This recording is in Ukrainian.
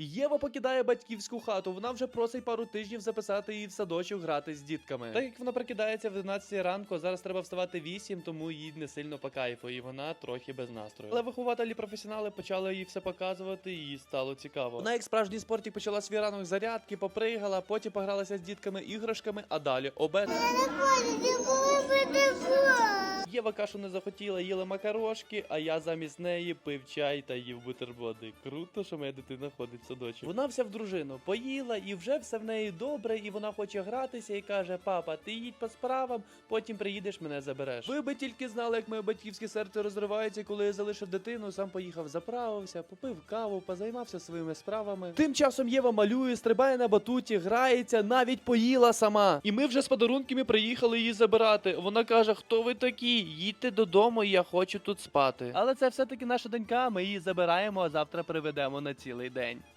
Єва покидає батьківську хату. Вона вже просить пару тижнів записати її в садочок грати з дітками. Так як вона прокидається в 11 ранку, зараз треба вставати 8, тому їй не сильно по кайфу, і вона трохи без настрою. Але вихователі професіонали почали їй все показувати, і їй стало цікаво. Вона як справжній спортик почала свій ранок зарядки, попригала, потім погралася з дітками іграшками, а далі обед. Єва кашу не захотіла, їла макарошки, а я замість неї пив чай та їв бутерброди. Круто, що моя дитина ходить в садочок. Вона вся в дружину поїла, і вже все в неї добре, і вона хоче гратися і каже: Папа, ти їдь по справам, потім приїдеш, мене забереш. Ви би тільки знали, як моє батьківське серце розривається, коли я залишив дитину, сам поїхав, заправився, попив каву, позаймався своїми справами. Тим часом Єва малює, стрибає на батуті, грається, навіть поїла сама. І ми вже з подарунками приїхали її забирати. Вона каже: Хто ви такі? Їдьте додому, я хочу тут спати. Але це все-таки наша донька. Ми її забираємо, а завтра приведемо на цілий день.